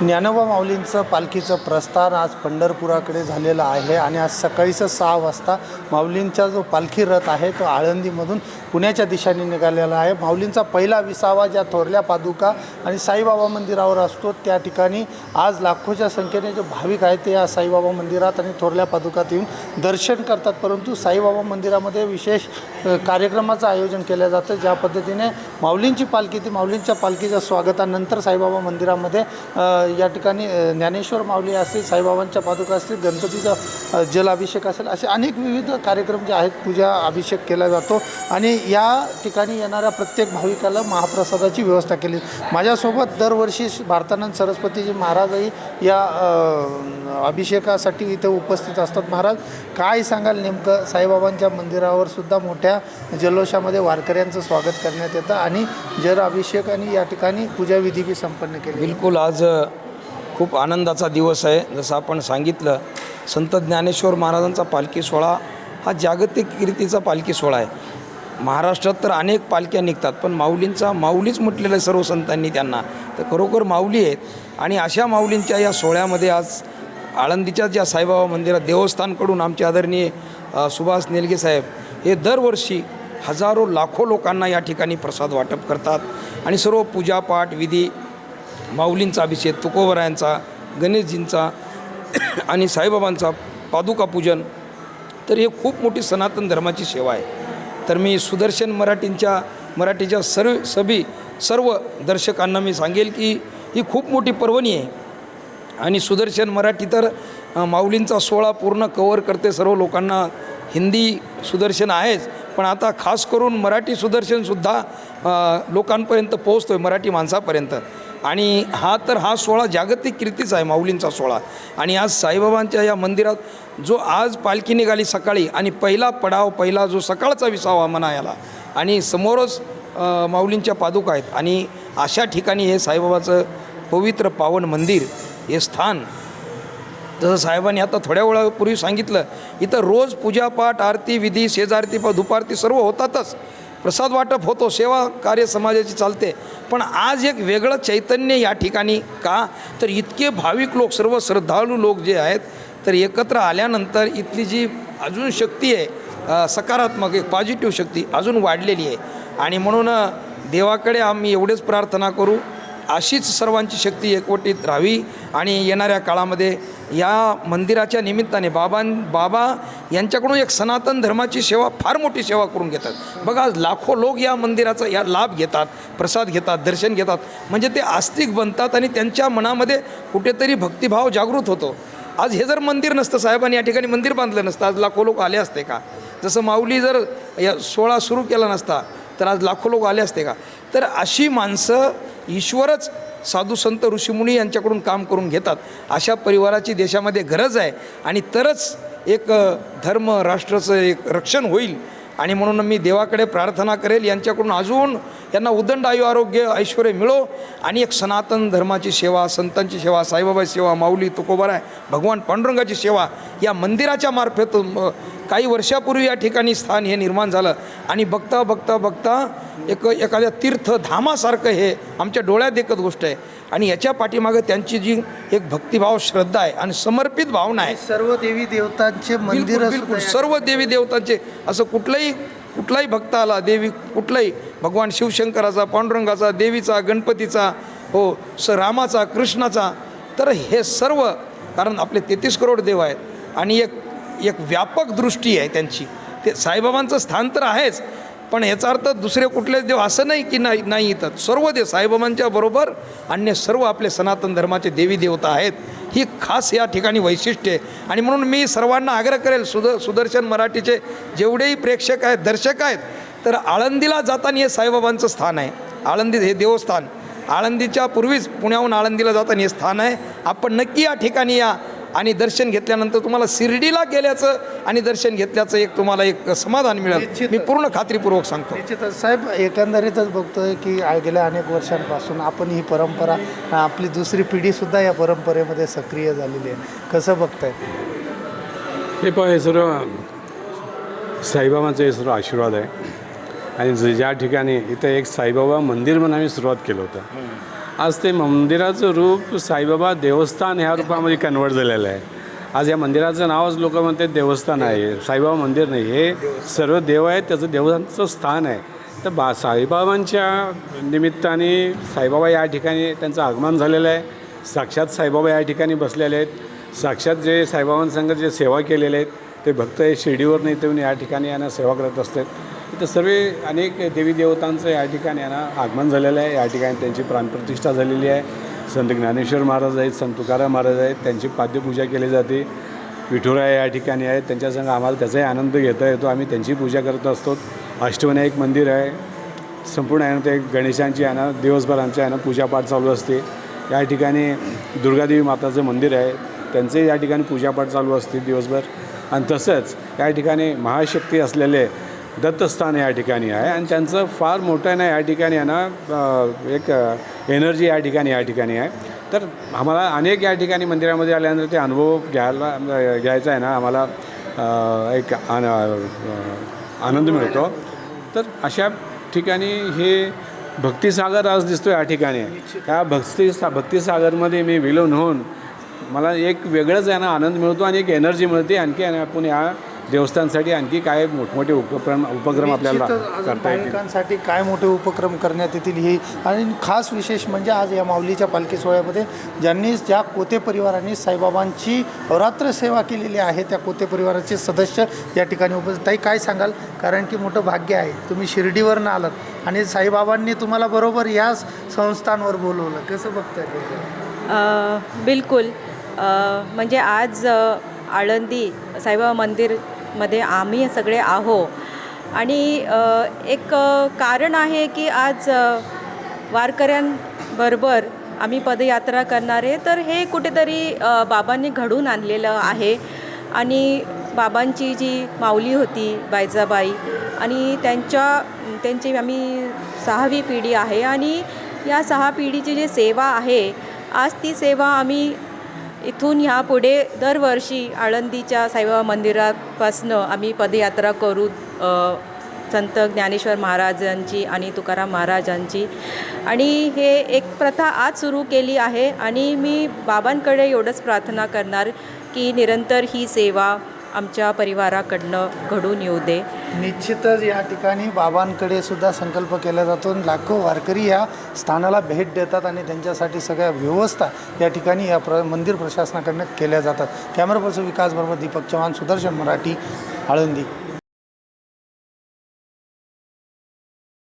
ज्ञानोबा माऊलींचं पालखीचं प्रस्थान आज पंढरपुराकडे झालेलं आहे आणि आज सकाळीचं सहा वाजता माऊलींचा जो पालखी रथ आहे तो आळंदीमधून पुण्याच्या दिशेने निघालेला आहे. माऊलींचा पहिला विसावा ज्या थोरल्या पादुका आणि साईबाबा मंदिरावर असतो त्या ठिकाणी आज लाखोच्या संख्येने जे भाविक आहेत ते या साईबाबा मंदिरात आणि थोरल्या पादुकात येऊन दर्शन करतात. परंतु साईबाबा मंदिरामध्ये विशेष कार्यक्रमाचं आयोजन केलं जातं. ज्या पद्धतीने माऊलींची पालखी ती माऊलींच्या पालखीच्या स्वागतानंतर साईबाबा मंदिरामध्ये या ठिकाणी ज्ञानेश्वर माऊली असतील साईबाबांच्या पादुका असतील गणपतीचा जलाभिषेक असेल असे अनेक विविध कार्यक्रम जे आहेत पूजा अभिषेक केला जातो. आणि या ठिकाणी येणाऱ्या प्रत्येक भाविकाला महाप्रसादाची व्यवस्था केली. माझ्यासोबत दरवर्षी भारतानंद सरस्वतीजी महाराजही या अभिषेकासाठी इथे उपस्थित असतात. महाराज काय सांगाल नेमकं? साईबाबांच्या मंदिरावर सुद्धा मोठ्या जल्लोषामध्ये वारकऱ्यांचं स्वागत करण्यात येतं आणि जल अभिषेक आणि या ठिकाणी पूजाविधी बी संपन्न केली. बिलकुल आज खूप आनंदाचा दिवस आहे. जसं आपण सांगितलं संत ज्ञानेश्वर महाराजांचा पालखी सोहळा हा जागतिक कीर्तीचा पालखी सोहळा आहे. महाराष्ट्रात तर अनेक पालख्या निघतात पण माऊलींचा माऊलीच म्हटलेलं आहे सर्व संतांनी त्यांना. तर खरोखर माऊली आहेत आणि अशा माऊलींच्या या सोहळ्यामध्ये आज आळंदीच्या ज्या साईबाबा मंदिरात देवस्थानकडून आमचे आदरणीय सुभाष नेलगे साहेब हे दरवर्षी हजारो लाखो लोकांना या ठिकाणी प्रसाद वाटप करतात आणि सर्व पूजापाठ विधी माऊलींचा अभिषेक तुकोबरायांचा गणेशजींचा आणि साईबाबांचा पादुका पूजन तर हे खूप मोठी सनातन धर्माची सेवा आहे. तर मी सुदर्शन मराठींच्या मराठीच्या सर्व सभी सर्व दर्शकांना मी सांगेल की ही खूप मोठी पर्वणी आहे. आणि सुदर्शन मराठी तर माऊलींचा सोहळा पूर्ण कवर करते सर्व लोकांना. हिंदी सुदर्शन आहेच पण आता खास करून मराठी सुदर्शनसुद्धा लोकांपर्यंत पोहोचतो आहे मराठी माणसापर्यंत. आणि हा तर हा सोहळा जागतिक कीर्तीचा आहे माऊलींचा सोहळा. आणि आज साईबाबांच्या या मंदिरात जो आज पालखी निघाली सकाळी आणि पहिला पडाव पहिला जो सकाळचा विसावा मनायाला आणि समोरच माऊलींच्या पादुका आहेत. आणि अशा ठिकाणी हे साईबाबाचं पवित्र पावन मंदिर हे स्थान. जसं साहेबांनी आता थोड्या वेळापूर्वी सांगितलं इथं रोज पूजापाठ आरती विधी शेजारती प दुपारती सर्व होतातच. प्रसाद वाटप होतो सेवा कार्य समाजाची चालते. पण आज एक वेगळं चैतन्य या ठिकाणी का? तर इतके भाविक लोक सर्व श्रद्धाळू लोक जे आहेत तर एकत्र आल्यानंतर इथली जी अजून शक्ती आहे सकारात्मक एक पॉझिटिव्ह शक्ती अजून वाढलेली आहे. आणि म्हणून देवाकडे आम्ही एवढेच प्रार्थना करू. अशीच सर्वांची शक्ती एकवटीत राहावी आणि येणाऱ्या काळामध्ये या मंदिराच्या निमित्ताने बाबां बाबा यांच्याकडून एक सनातन धर्माची सेवा फार मोठी सेवा करून घेतात. बघा आज लाखो लोक या मंदिराचा या लाभ घेतात प्रसाद घेतात दर्शन घेतात. म्हणजे ते आस्तिक बनतात आणि त्यांच्या मनामध्ये कुठेतरी भक्तिभाव जागृत होतो. आज हे जर मंदिर नसतं साहेबांनी या ठिकाणी मंदिर बांधलं नसतं आज लाखो लोक आले असते का? जसं माऊली जर या सोहळा सुरू केला नसता तर आज लाखो लोक आले असते का? तर अशी माणसं ईश्वरच साधू संत ऋषीमुनी यांच्याकडून काम करून घेतात. अशा परिवाराची देशामध्ये गरज आहे आणि तरच एक धर्म राष्ट्राचं एक रक्षण होईल. आणि म्हणून मी देवाकडे प्रार्थना करेल यांच्याकडून अजून यांना उदंड आयु आरोग्य ऐश्वर मिळो. आणि एक सनातन धर्माची सेवा संतांची सेवा साईबाबाची सेवा माऊली तुकोबाराय भगवान पांडुरंगाची सेवा या मंदिराच्या मार्फत काही वर्षापूर्वी या ठिकाणी स्थान हे निर्माण झालं. आणि बघता बघता बघता एक एखाद्या तीर्थधामासारखं हे आमच्या डोळ्यात एकच गोष्ट आहे. आणि याच्या पाठीमागं त्यांची जी एक भक्तिभाव श्रद्धा आहे आणि समर्पित भावना आहे. सर्व देवी देवतांचे मंदिर बिलकुल. सर्व देवी देवतांचे असं कुठलाही कुठलाही भक्त आला देवी कुठलाही भगवान शिवशंकराचा पांडुरंगाचा देवीचा गणपतीचा हो स रामाचा कृष्णाचा तर हे सर्व कारण आपले तेहतीस करोड देव आहेत. आणि एक एक व्यापक दृष्टी आहे त्यांची. ते साईबाबांचं स्थान तर आहेच पण याचा अर्थ दुसरे कुठलेच देव असं नाही की नाही नाही येतात सर्व देव साईबाबांच्या बरोबर अन्य सर्व आपले सनातन धर्माचे देवी देवता आहेत. ही खास या ठिकाणी वैशिष्ट्य आहे. आणि म्हणून मी सर्वांना आग्रह करेल सुद सुदर्शन मराठीचे जेवढेही प्रेक्षक आहेत दर्शक आहेत तर आळंदीला जाताना हे साईबाबांचं स्थान आहे. आळंदी हे देवस्थान. आळंदीच्या पूर्वीच पुण्याहून आळंदीला जाताना हे स्थान आहे. आपण नक्की या ठिकाणी या आणि दर्शन घेतल्यानंतर तुम्हाला शिर्डीला गेल्याचं आणि दर्शन घेतल्याचं एक तुम्हाला एक समाधान मिळेल. मी पूर्ण खात्रीपूर्वक सांगतो. निश्चितच. साहेब एकंदरीतच बघतोय की गेल्या अनेक वर्षांपासून आपण ही परंपरा आपली दुसरी पिढीसुद्धा या परंपरेमध्ये सक्रिय झालेली आहे. कसं बघताय? हे पण हे सर्व साईबाबांचं हे सर्व आशीर्वाद आहे. आणि ज्या ठिकाणी इथं एक साईबाबा मंदिर म्हणून आम्ही सुरुवात केलं होतं. आज ते मंदिराचं रूप साईबाबा देवस्थान ह्या रूपामध्ये कन्वर्ट झालेलं आहे. आज या मंदिराचं नावच लोक म्हणतात देवस्थान आहे. साईबाबा मंदिर नाही हे सर्व देव आहेत त्याचं देवस्थानचं स्थान आहे. तर बा साईबाबांच्या निमित्ताने साईबाबा या ठिकाणी त्यांचं आगमन झालेलं आहे. साक्षात साईबाबा या ठिकाणी बसलेले आहेत. साक्षात जे साईबाबांसंग जे सेवा केलेले आहेत ते भक्त हे शिर्डीवर नाही येऊन या ठिकाणी यांना सेवा करत असतात. इथं सर्व अनेक देवी देवतांचं या ठिकाणी यांना आगमन झालेलं आहे. या ठिकाणी त्यांची प्राणप्रतिष्ठा झालेली आहे. संत ज्ञानेश्वर महाराज आहेत संत तुकाराम महाराज आहेत त्यांची पाद्यपूजा केली जाते. विठुराय या ठिकाणी आहेत त्यांच्यासंग आम्हाला त्याचाही आनंद घेता येतो. आम्ही त्यांची पूजा करत असतो. अष्टविनायक मंदिर आहे. संपूर्ण आहे ना ते गणेशांची आहे ना दिवसभर आमच्या आहे ना पूजापाठ चालू असते. या ठिकाणी दुर्गादेवी माताचं मंदिर आहे. त्यांचंही या ठिकाणी पूजापाठ चालू असते दिवसभर. आणि तसंच या ठिकाणी महाशक्ती असलेले दत्तस्थान या ठिकाणी आहे. आणि त्यांचं फार मोठं आहे ना या ठिकाणी आहे ना एक एनर्जी या ठिकाणी या ठिकाणी आहे. तर आम्हाला अनेक या ठिकाणी मंदिरामध्ये आल्यानंतर ते अनुभव घ्यायला घ्यायचा आहे ना आम्हाला एक आन आनंद मिळतो. तर अशा ठिकाणी हे भक्तिसागर आज दिसतो या ठिकाणी. त्या भक्ती भक्तिसागरमध्ये मी विलीन होऊन मला एक वेगळंच आहे ना आनंद मिळतो आणि एक एनर्जी मिळते. आणखी आणि आपण या देवस्थानासाठी आणखी काय मोठमोठे उपक्रम उपक्रम आपल्याला करता येतील? काय मोठे उपक्रम करण्यात येतील ही आणि खास विशेष म्हणजे आज या माऊलीच्या पालखी सोहळ्यामध्ये ज्यांनी ज्या कोते परिवारांनी साईबाबांची अवरात्र सेवा केलेली आहे त्या कोते परिवाराचे सदस्य या ठिकाणी उपस्थित ताई काय सांगाल? कारण की मोठं भाग्य आहे. तुम्ही शिर्डीवरनं आलात आणि साईबाबांनी तुम्हाला बरोबर याच संस्थांवर बोलवलं. कसं बघताय बिलकुल. म्हणजे आज आळंदी साईबाबा मध्ये आम्ही सगळे आहो. आणि एक कारण आहे की आज वारकऱ्यांबरोबर आम्ही पदयात्रा करणारे तर हे कुठेतरी बाबांनी घडून आणलेलं आहे. आणि बाबांची जी माऊली होती बायजाबाई आणि त्यांच्या त्यांची आम्ही सहावी पिढी आहे. आणि या सहा पिढीची जी सेवा आहे आज ती सेवा आम्ही इथून ह्या पुढे दरवर्षी आळंदीच्या साईबाबा मंदिरापासनं आम्ही पदयात्रा करू संत ज्ञानेश्वर महाराजांची आणि तुकाराम महाराजांची. आणि हे एक प्रथा आज सुरू केली आहे आणि मी बाबांकडे एवढंच प्रार्थना करणार की निरंतर ही सेवा आमच्या परिवाराकडनं घडून येऊ दे. निश्चितच या ठिकाणी बाबांकडे सुद्धा संकल्प केला जातो. लाखो वारकरी या स्थानाला भेट देतात आणि त्यांच्यासाठी सगळ्या व्यवस्था या ठिकाणी या प्र मंदिर प्रशासनाकडनं केल्या जातात. कॅमेरा पर्सन विकास बरोबर दीपक चव्हाण सुदर्शन मराठी आळंदी.